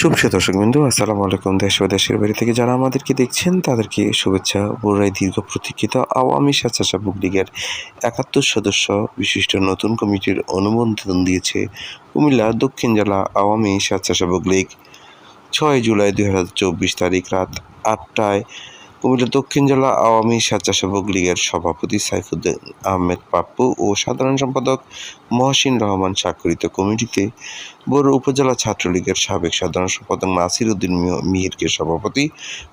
সুপ্রিয় দর্শক বিন্দু আসসালামু আলাইকুম দেশ ও দেশের বাড়ি থেকে যারা আমাদেরকে দেখছেন, তাদেরকে শুভেচ্ছা। বড়াই দীর্ঘ প্রতীক্ষিত আওয়ামী স্বেচ্ছাসেবক লীগের একাত্তর সদস্য বিশিষ্ট নতুন কমিটির অনুমোদন দিয়েছে কুমিল্লা দক্ষিণ জেলা আওয়ামী স্বেচ্ছাসেবক লীগ। ছয় জুলাই দুই হাজার চব্বিশ তারিখ রাত আটটায় কুমিল্লা দক্ষিণ জেলা আওয়ামী স্বেচ্ছাসেবক লীগের সভাপতি সাইফুদ্দিন আহমেদ পাপ্পু ও সাধারণ সম্পাদক মহসিন রহমান স্বাক্ষরিত কমিটিতে বড় উপজেলা ছাত্রলীগের সাবেক সাধারণ সম্পাদক নাসির উদ্দিন মিহিরকে সভাপতি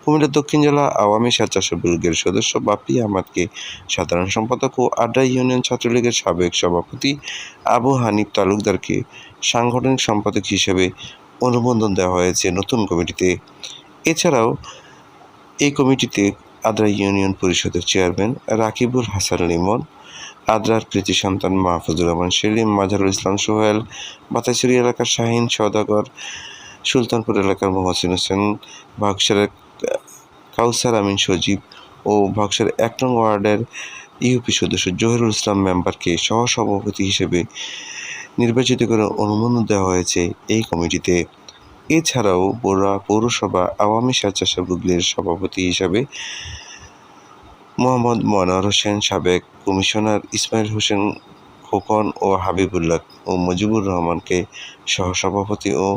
কুমিল্লা দক্ষিণ জেলা আওয়ামী স্বেচ্ছাসেবক লীগের সদস্য বাপি আহমদকে সাধারণ সম্পাদক ও আড্ডা ইউনিয়ন ছাত্রলীগের সাবেক সভাপতি আবু হানিফ তালুকদারকে সাংগঠনিক সম্পাদক হিসেবে অনুমোদন দেওয়া হয়েছে নতুন কমিটিতে। এছাড়াও এই কমিটিতে আদ্রা ইউনিয়ন পরিষদের চেয়ারম্যান রাকিবুল হাসান লিমন, আদ্রার কৃতি সন্তান মাহফুজুর রহমান সেলিম, মাজারুল ইসলাম সোহেল, বাতাইছড়ি এলাকার শাহিন সওদাগর, সুলতানপুর এলাকার মহসিন হোসেন বাক্সারের কাউসার আমিন সজীব ও বাক্সার এক নং ওয়ার্ডের ইউপি সদস্য জহিরুল ইসলাম মেম্বারকে সহসভাপতি হিসেবে নির্বাচিত করে অনুমোদন দেওয়া হয়েছে এই কমিটিতে। এছাড়াও বড়ুয়া পৌরসভা আওয়ামী স্বেচ্ছাসেবক লীগের সভাপতি হিসাবে মোহাম্মদ মনোয়ার হোসেন, সাবেক কমিশনার ইসমাইল হোসেন খোকন ও হাবিবুল্লাহ ও মুজিবুর রহমানকে সহসভাপতি ও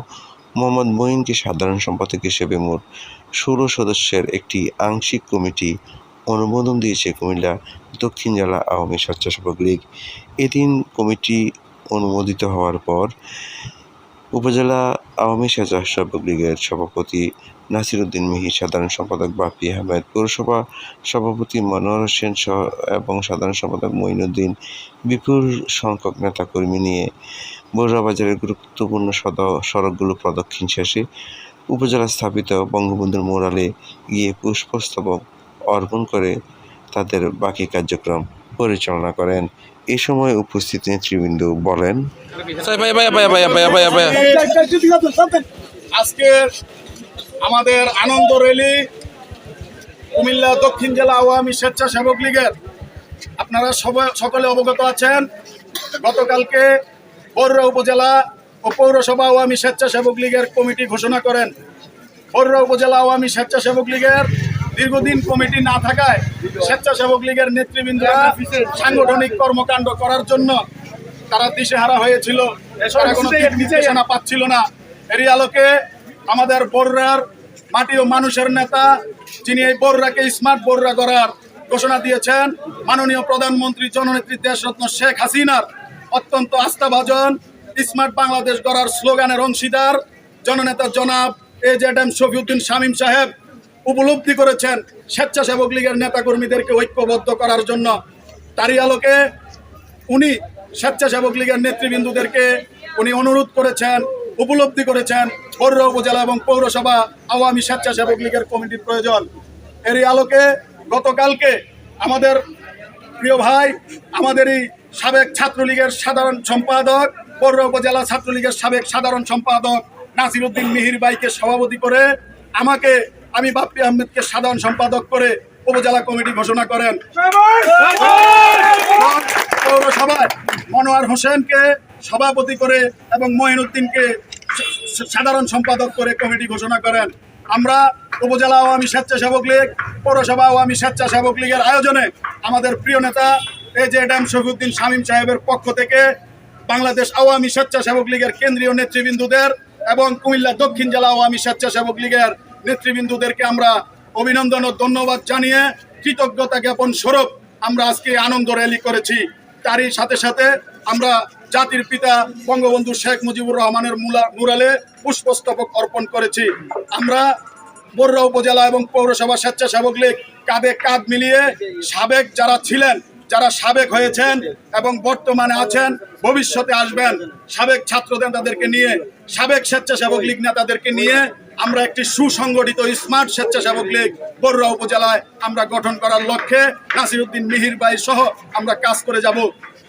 মোহাম্মদ মঈনকে সাধারণ সম্পাদক হিসেবে মোট ষোলো সদস্যের একটি আংশিক কমিটি অনুমোদন দিয়েছে কুমিল্লা দক্ষিণ জেলা আওয়ামী স্বেচ্ছাসেবক লীগ। এদিন কমিটি অনুমোদিত হওয়ার পর উপজেলা আওয়ামী স্বেচ্ছাসেবক লীগের সভাপতি নাসিরউদ্দিন মিহি, সাধারণ সম্পাদক বাপি আহমেদ, পৌরসভা সভাপতি মনোয়ার হোসেন এবং সাধারণ সম্পাদক মঈনুদ্দিন, বিপুল সংখ্যক নেতাকর্মী নিয়ে বড়ুয়া বাজারের গুরুত্বপূর্ণ সড়কগুলো প্রদক্ষিণ শেষে উপজেলা স্থাপিত বঙ্গবন্ধুর মোড়ালে গিয়ে পুষ্পস্তবক অর্পণ করে তাদের বাকি কার্যক্রম পরিচালনা করেন। এ সময় উপস্থিত নেতৃবৃন্দ বলেন vaya. আজকে আমাদের আনন্দ র্যালি কুমিল্লা দক্ষিণ জেলা আওয়ামী স্বেচ্ছাসেবক লীগের আপনারা সবাই সকলে অবগত আছেন গতকালকে বড়ুয়া উপজেলা ও পৌরসভা আওয়ামী স্বেচ্ছাসেবক লীগের কমিটি ঘোষণা করেন বড়ুয়া উপজেলা আওয়ামী স্বেচ্ছাসেবক লীগের দীর্ঘদিন কমিটি না থাকায় স্বেচ্ছাসেবক লীগের নেতৃবৃন্দরা সাংগঠনিক কর্মকাণ্ড করার জন্য তারা দিশেহারা হয়েছিল। তারা কোনো নির্দেশনা পাচ্ছিল না। এরই আলোকে আমাদের বড়রার মাটি ও মানুষের নেতা যিনি এই বড়রাকে স্মার্ট বড়রা করার ঘোষণা দিয়েছেন মাননীয় প্রধানমন্ত্রী জননেত্রী দেশরত্ন শেখ হাসিনার অত্যন্ত আস্থাভাজন স্মার্ট বাংলাদেশ গড়ার স্লোগানের অংশীদার জননেতা জনাব A Z M Shafiuddin Shamim সাহেব। উপলব্ধি করেছেন স্বেচ্ছাসেবক লীগের নেতাকর্মীদেরকে ঐক্যবদ্ধ করার জন্য। তারই আলোকে উনি স্বেচ্ছাসেবক লীগের নেতৃবৃন্দুদেরকে উনি অনুরোধ করেছেন, উপলব্ধি করেছেন পৌর উপজেলা এবং পৌরসভা আওয়ামী স্বেচ্ছাসেবক লীগের কমিটির প্রয়োজন। এরই আলোকে গতকালকে আমাদের প্রিয় ভাই, আমাদেরই সাবেক ছাত্রলীগের সাধারণ সম্পাদক পৌর উপজেলা ছাত্রলীগের সাবেক সাধারণ সম্পাদক নাসির উদ্দিন মিহির ভাইকে সভাপতি করে আমাকে আমি বাপ্পি আহমেদকে সাধারণ সম্পাদক করে উপজেলা কমিটি ঘোষণা করেন। পৌরসভায় মনোয়ার হোসেনকে সভাপতি করে এবং মহিনুদ্দিনকে সাধারণ সম্পাদক করে কমিটি ঘোষণা করেন। আমরা উপজেলা আওয়ামী স্বেচ্ছাসেবক লীগ পৌরসভা আওয়ামী স্বেচ্ছাসেবক লীগের আয়োজনে আমাদের প্রিয় নেতা এ জে ড্যাম শফিউদ্দিন শামীম সাহেবের পক্ষ থেকে বাংলাদেশ আওয়ামী স্বেচ্ছাসেবক লীগের কেন্দ্রীয় নেতৃবৃন্দুদের এবং কুমিল্লা দক্ষিণ জেলা আওয়ামী স্বেচ্ছাসেবক লীগের নেতৃবৃন্দুদেরকে আমরা অভিনন্দন ও ধন্যবাদ জানিয়ে কৃতজ্ঞতা জ্ঞাপন স্বরূপ আমরা আজকে আনন্দ র্যালি করেছি। তারই সাথে সাথে আমরা জাতির পিতা বঙ্গবন্ধু শেখ মুজিবুর রহমানের মুরালে পুষ্পস্তবক অর্পণ করেছি। আমরা বড়ুয়া উপজেলা এবং পৌরসভা স্বেচ্ছাসেবক লীগ কাঁধে কাঁধ মিলিয়ে সাবেক যারা ছিলেন, যারা সাবেক হয়েছেন এবং বর্তমানে আছেন, ভবিষ্যতে আসবেন, সাবেক ছাত্র নেতাদেরকে নিয়ে, সাবেক স্বেচ্ছাসেবক লীগ নেতাদেরকে নিয়ে আমরা একটি সুসংগঠিত স্মার্ট স্বেচ্ছাসেবক লীগ বড়ুয়া উপজেলায় আমরা গঠন করার লক্ষ্যে নাসিরুদ্দিন মিহির ভাই সহ আমরা কাজ করে যাব।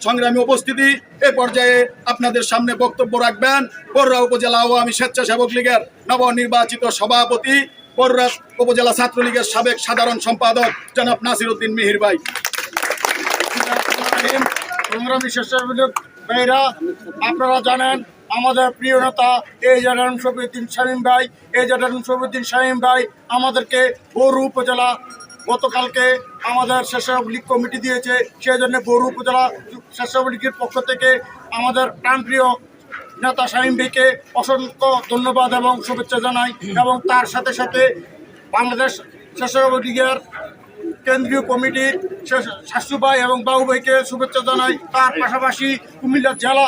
সংগ্রামী উপস্থিতি, এ পর্যায়ে আপনাদের সামনে বক্তব্য রাখবেন বড়ুয়া উপজেলা আওয়ামী স্বেচ্ছাসেবক লীগের নবনির্বাচিত সভাপতি বড়ুয়া উপজেলা ছাত্রলীগের সাবেক সাধারণ সম্পাদক জনাব নাসিরুদ্দিন মিহির ভাই। সংগ্রামী স্বেচ্ছাসেবক ভাইরা, আপনারা জানেন আমাদের প্রিয় নেতা, এই জানান শফিউদ্দিন শামীম ভাই, এই জানান শফিউদ্দিন শামীম ভাই আমাদেরকে বরু উপজেলা গতকালকে আমাদের স্বেচ্ছাসেবক লীগ কমিটি দিয়েছে। সেই জন্য বরু উপজেলা স্বেচ্ছাসেবক লীগের পক্ষ থেকে আমাদের প্রাণপ্রিয় নেতা শামীম ভাইকে অসংখ্য ধন্যবাদ এবং শুভেচ্ছা জানাই এবং তার সাথে সাথে বাংলাদেশ স্বেচ্ছাসেবক লীগের কেন্দ্রীয় কমিটির শাশু ভাই এবং বাবু ভাইকে শুভেচ্ছা জানাই। তার পাশাপাশি কুমিল্লা জেলা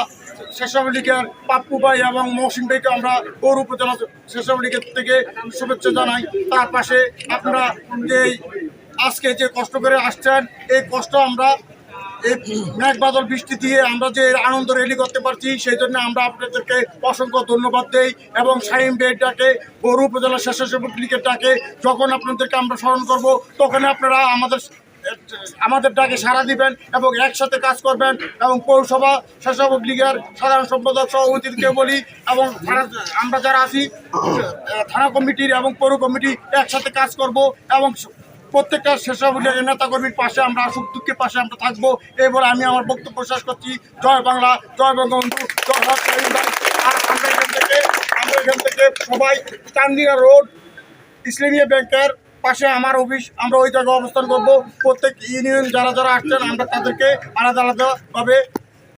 স্বেচ্ছাসেবক লীগের পাপ্পু ভাই এবং মহসিন ভাইকে আমরা পৌর উপজেলা স্বেচ্ছাসেবক থেকে শুভেচ্ছা জানাই। তার পাশে আপনারা যে আজকে যে কষ্ট করে আসছেন, এই কষ্ট আমরা এই মেঘ বাদল বৃষ্টি দিয়ে আমরা যে আনন্দ রেলি করতে পারছি, সেই জন্য আমরা আপনাদেরকে অসংখ্য ধন্যবাদ দেই এবং সাইম বেড ডাকে বড় উপজেলা স্বেচ্ছাসেবক লীগের ডাকে যখন আপনাদেরকে আমরা স্মরণ করব তখন আপনারা আমাদের আমাদের ডাকে সাড়া দিবেন এবং একসাথে কাজ করবেন এবং পৌরসভা, স্বেচ্ছাসেবক লীগের সাধারণ সম্পাদক সভাপতিকে বলি এবং আমরা যারা আছি থানা কমিটির এবং পৌর কমিটি একসাথে কাজ করব এবং প্রত্যেকটা স্বেচ্ছাসেবক লীগের নেতাকর্মীর পাশে আমরা সুখ দুঃখের পাশে আমরা থাকব এই বলে আমি আমার বক্তব্য শেষ করছি জয় বাংলা, জয় বঙ্গবন্ধু, জয়। আর আমরা এখান থেকে আমরা এখান থেকে সবাই চান্দিনা রোড ইসলামিয়া ব্যাংকের পাশে আমার অফিস, আমরা ওই জায়গায় অবস্থান করব। প্রত্যেক ইউনিয়ন যারা যারা আসছেন, আমরা তাদেরকে আলাদা আলাদাভাবে